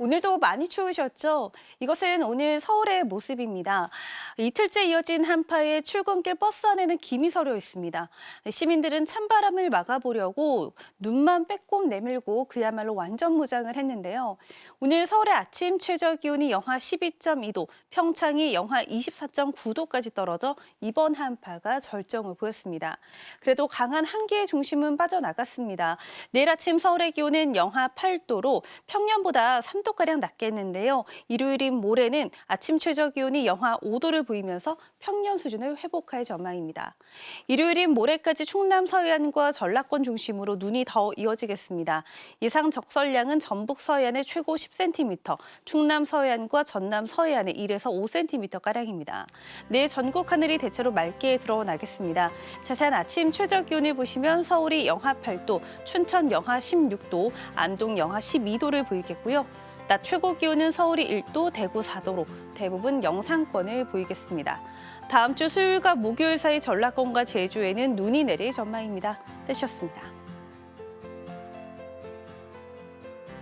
오늘도 많이 추우셨죠? 이것은 오늘 서울의 모습입니다. 이틀째 이어진 한파에 출근길 버스 안에는 김이 서려 있습니다. 시민들은 찬바람을 막아보려고 눈만 빼꼼 내밀고 그야말로 완전 무장을 했는데요. 오늘 서울의 아침 최저 기온이 영하 12.2도, 평창이 영하 24.9도까지 떨어져 이번 한파가 절정을 보였습니다. 그래도 강한 한기의 중심은 빠져나갔습니다. 내일 아침 서울의 기온은 영하 8도로 평년보다 3도 가량 낮겠는데요. 일요일인 모레는 아침 최저 기온이 영하 5도를 보이면서 평년 수준을 회복할 전망입니다. 일요일인 모레까지 충남 서해안과 전라권 중심으로 눈이 더 이어지겠습니다. 예상 적설량은 전북 서해안에 최고 10cm, 충남 서해안과 전남 서해안에 1에서 5cm가량입니다. 내일 전국 하늘이 대체로 맑게 드러나겠습니다. 자세한 아침 최저 기온을 보시면 서울이 영하 8도, 춘천 영하 16도, 안동 영하 12도를 보이겠고요. 낮 최고 기온은 서울이 1도, 대구 4도로 대부분 영상권을 보이겠습니다. 다음 주 수요일과 목요일 사이 전라권과 제주에는 눈이 내릴 전망입니다. 되셨습니다.